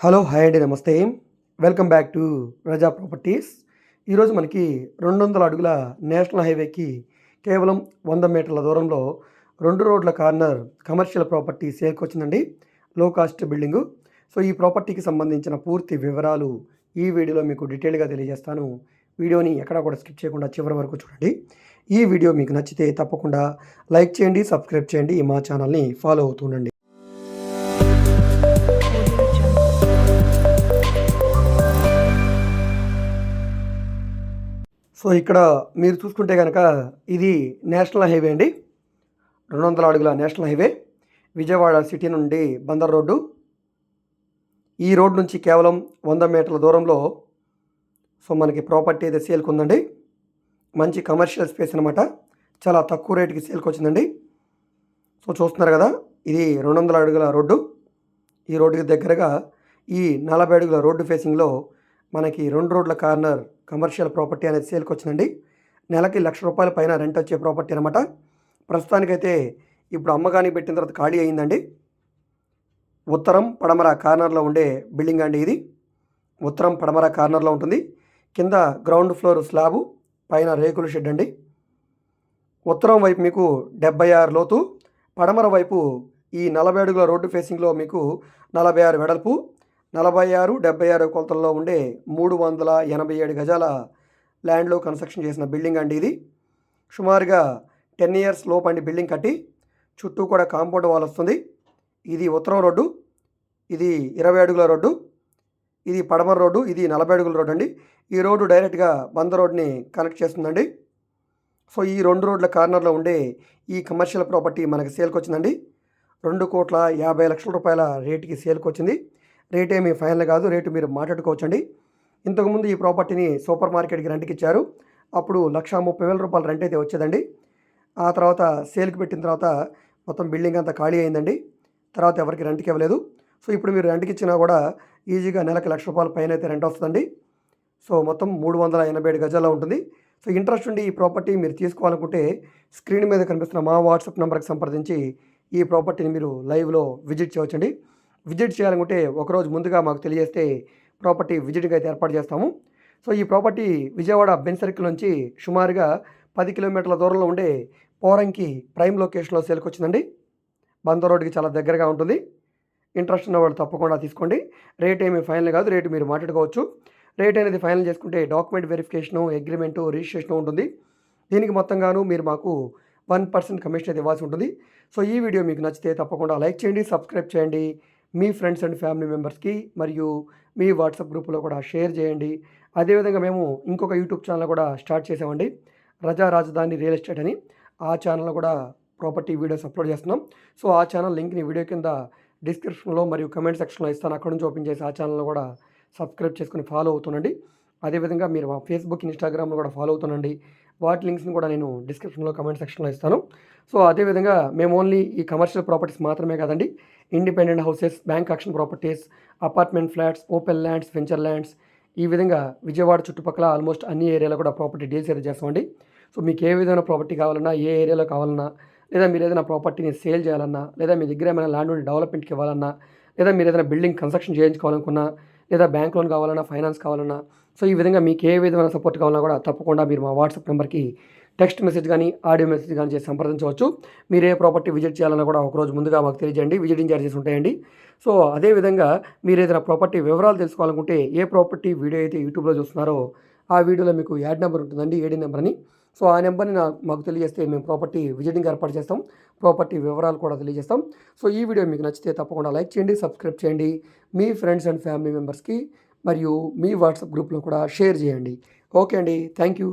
Hello hi అండి నమస్తే. Welcome back to Raza properties. ఈరోజు మనకి రెండు వందల అడుగుల నేషనల్ హైవేకి కేవలం వంద మీటర్ల దూరంలో రెండు రోడ్ల కార్నర్ కమర్షియల్ ప్రాపర్టీ సేల్కి వచ్చిందండి లో కాస్ట్ బిల్డింగు సో ఈ ప్రాపర్టీకి సంబంధించిన పూర్తి వివరాలు ఈ వీడియోలో మీకు డీటెయిల్గా తెలియజేస్తాను. వీడియోని ఎక్కడా కూడా స్కిప్ చేయకుండా చివరి వరకు చూడండి. ఈ వీడియో మీకు నచ్చితే తప్పకుండా లైక్ చేయండి సబ్స్క్రైబ్ చేయండి మా ఛానల్ని ఫాలో అవుతుండండి సో ఇక్కడ మీరు చూసుకుంటే కనుక ఇది నేషనల్ హైవే అండి. రెండు వందల అడుగుల నేషనల్ హైవే. విజయవాడ సిటీ నుండి బందర్ రోడ్డు. ఈ రోడ్ నుంచి కేవలం వంద మీటర్ల దూరంలో సో మనకి ప్రాపర్టీ అయితే సేల్కి ఉందండి. మంచి కమర్షియల్ స్పేస్ అనమాట చాలా తక్కువ రేటుకి సేల్కి వచ్చిందండి. సో చూస్తున్నారు కదా ఇది రెండు వందల అడుగుల రోడ్డు. ఈ రోడ్డుకి దగ్గరగా ఈ నలభై అడుగుల రోడ్డు ఫేసింగ్లో మనకి రెండు రోడ్ల కార్నర్ కమర్షియల్ ప్రాపర్టీ అనేది సేల్కి వచ్చిందండి. నెలకి లక్ష రూపాయల పైన రెంట్ వచ్చే ప్రాపర్టీ అనమాట ప్రస్తుతానికైతే ఇప్పుడు అమ్మకానికి పెట్టిన తర్వాత ఖాళీ అయిందండి. ఉత్తరం పడమర కార్నర్లో ఉండే బిల్డింగ్ అండి ఇది. ఉత్తరం పడమర కార్నర్లో ఉంటుంది. కింద గ్రౌండ్ ఫ్లోర్ స్లాబు పైన రేకుల షెడ్ అండి. ఉత్తరం వైపు మీకు డెబ్బై ఆరు లోతు పడమర వైపు ఈ నలభై అడుగుల రోడ్డు ఫేసింగ్లో మీకు నలభై ఆరు వెడల్పు నలభై ఆరు డెబ్బై ఆరు కొలతల్లో ఉండే మూడు వందల ఎనభై ఏడు గజాల ల్యాండ్లో కన్స్ట్రక్షన్ చేసిన బిల్డింగ్ అండి ఇది. సుమారుగా టెన్ ఇయర్స్ లోపు అండి బిల్డింగ్ కట్టి చుట్టూ కూడా కాంపౌండ్ వాల్ వస్తుంది. ఇది ఉత్తరం రోడ్డు ఇది ఇరవై అడుగుల రోడ్డు ఇది పడమర రోడ్డు ఇది నలభై అడుగుల రోడ్డు అండి. ఈ రోడ్డు డైరెక్ట్గా బంద రోడ్ని కనెక్ట్ చేస్తుందండి. సో ఈ రెండు రోడ్ల కార్నర్లో ఉండే ఈ కమర్షియల్ ప్రాపర్టీ మనకి సేల్కి వచ్చిందండి. రెండు కోట్ల యాభై లక్షల రూపాయల రేటుకి సేల్కి వచ్చింది. రేట్ ఏమీ ఫైనల్ కాదు రేటు మీరు మాట్లాడుకోవచ్చండి. ఇంతకుముందు ఈ ప్రాపర్టీని సూపర్ మార్కెట్కి రెంట్కి ఇచ్చారు. అప్పుడు లక్ష ముప్పై వేల రూపాయలు రెంట్ అయితే వచ్చేదండి. ఆ తర్వాత సేల్కి పెట్టిన తర్వాత మొత్తం బిల్డింగ్ అంతా ఖాళీ అయిందండి. తర్వాత ఎవరికి రెంట్కి ఇవ్వలేదు. సో ఇప్పుడు మీరు రెంట్కి ఇచ్చినా కూడా ఈజీగా నెలకు లక్ష రూపాయల పైన అయితే రెంట్ వస్తుందండి. సో మొత్తం మూడు వందల ఎనభై ఏడు గజాల్లో ఉంటుంది. సో ఇంట్రెస్ట్ ఉండి ఈ ప్రాపర్టీ మీరు తీసుకోవాలనుకుంటే స్క్రీన్ మీద కనిపిస్తున్న మా వాట్సాప్ నెంబర్కి సంప్రదించి ఈ ప్రాపర్టీని మీరు లైవ్లో విజిట్ చేయవచ్చండి. విజిట్ చేయాలనుకుంటే ఒకరోజు ముందుగా మాకు తెలియజేస్తే ప్రాపర్టీ విజిటింగ్ అయితే ఏర్పాటు చేస్తాము. సో ఈ ప్రాపర్టీ విజయవాడ బెన్ సర్కిల్ నుంచి సుమారుగా పది కిలోమీటర్ల దూరంలో ఉండే పోరంకి ప్రైమ్ లొకేషన్లో సేల్కి వచ్చిందండి. బంద రోడ్డుకి చాలా దగ్గరగా ఉంటుంది. ఇంట్రెస్ట్ ఉన్న వాళ్ళు తప్పకుండా తీసుకోండి. రేట్ ఏమి ఫైనల్ కాదు. రేటు మీరు మాట్లాడుకోవచ్చు. రేట్ అనేది ఫైనల్ చేసుకుంటే డాక్యుమెంట్ వెరిఫికేషను అగ్రిమెంటు రిజిస్ట్రేషన్ ఉంటుంది. దీనికి మొత్తంగాను మీరు మాకు వన్ పర్సెంట్ కమిషన్ అయితే ఇవ్వాల్సి ఉంటుంది. సో ఈ వీడియో మీకు నచ్చితే తప్పకుండా లైక్ చేయండి సబ్స్క్రైబ్ చేయండి. మీ ఫ్రెండ్స్ అండ్ ఫ్యామిలీ మెంబర్స్కి మరియు మీ వాట్సాప్ గ్రూప్లో కూడా షేర్ చేయండి. అదేవిధంగా మేము ఇంకొక యూట్యూబ్ ఛానల్ కూడా స్టార్ట్ చేసామండి. రజా రాజధాని రియల్ ఎస్టేట్ అని. ఆ ఛానల్లో కూడా ప్రాపర్టీ వీడియోస్ అప్లోడ్ చేస్తున్నాం. సో ఆ ఛానల్ లింక్ని వీడియో కింద డిస్క్రిప్షన్లో మరియు కమెంట్ సెక్షన్లో ఇస్తాను. అక్కడ నుంచి ఓపెన్ చేసి ఆ ఛానల్ కూడా సబ్స్క్రైబ్ చేసుకుని ఫాలో అవుతుండండి. అదేవిధంగా మీరు మా ఫేస్బుక్ ఇన్స్టాగ్రామ్లో కూడా ఫాలో అవుతుండండి. వాటి లింక్స్ని కూడా నేను డిస్క్రిప్షన్లో కమెంట్ సెక్షన్లో ఇస్తాను. సో అదేవిధంగా మేము ఓన్లీ ఈ కమర్షియల్ ప్రాపర్టీస్ మాత్రమే కాదండి. Independent houses bank auction properties apartment flats open lands venture lands. ఈ విధంగా విజయవాడ చుట్టుపక్కల ఆల్మోస్ట్ అన్ని ఏరియాలో కూడా ప్రాపర్టీ డీల్స్ అయితే చేస్తామండి. సో మీకు ఏ విధమైన ప్రాపర్టీ కావాలన్నా ఏ ఏరియాలో కావాలన్నా లేదా మీరు ఏదైనా ప్రాపర్టీని సేల్ చేయాలన్నా లేదా మీ దగ్గర ఏమైనా ల్యాండ్ ఉండి డెవలప్మెంట్కి ఇవ్వాలన్నా లేదా మీరు ఏదైనా బిల్డింగ్ కన్స్ట్రక్షన్ చేయించుకోవాలనుకున్నా లేదా బ్యాంక్ లోన్ కావాలన్నా ఫైనాన్స్ కావాలన్నా సో ఈ విధంగా మీకు ఏ విధమైన సపోర్ట్ కావాలన్నా కూడా తప్పకుండా మీరు మా వాట్సాప్ నెంబర్కి టెక్స్ట్ మెసేజ్ కానీ ఆడియో మెసేజ్ కానీ చేసి సంప్రదించవచ్చు. మీరు ఏ ప్రాపర్టీ విజిట్ చేయాలన్నా కూడా ఒకరోజు ముందుగా మాకు తెలియజేయండి. విజిటింగ్ ఛార్జెస్ ఉంటాయండి. సో అదేవిధంగా మీరు ఏదైనా ప్రాపర్టీ వివరాలు తెలుసుకోవాలనుకుంటే ఏ ప్రాపర్టీ వీడియో అయితే యూట్యూబ్లో చూస్తున్నారో ఆ వీడియోలో మీకు యాడ్ నెంబర్ ఉంటుందండి ఏడీ నెంబర్ అని సో ఆ నెంబర్ని మాకు తెలియజేస్తే మేము ప్రాపర్టీ విజిటింగ్ ఏర్పాటు చేస్తాం. ప్రాపర్టీ వివరాలు కూడా తెలియజేస్తాం. సో ఈ వీడియో మీకు నచ్చితే తప్పకుండా లైక్ చేయండి సబ్స్క్రైబ్ చేయండి. మీ ఫ్రెండ్స్ అండ్ ఫ్యామిలీ మెంబర్స్కి మరియు మీ వాట్సాప్ గ్రూప్లో కూడా షేర్ చేయండి. ఓకే అండి. Thank you.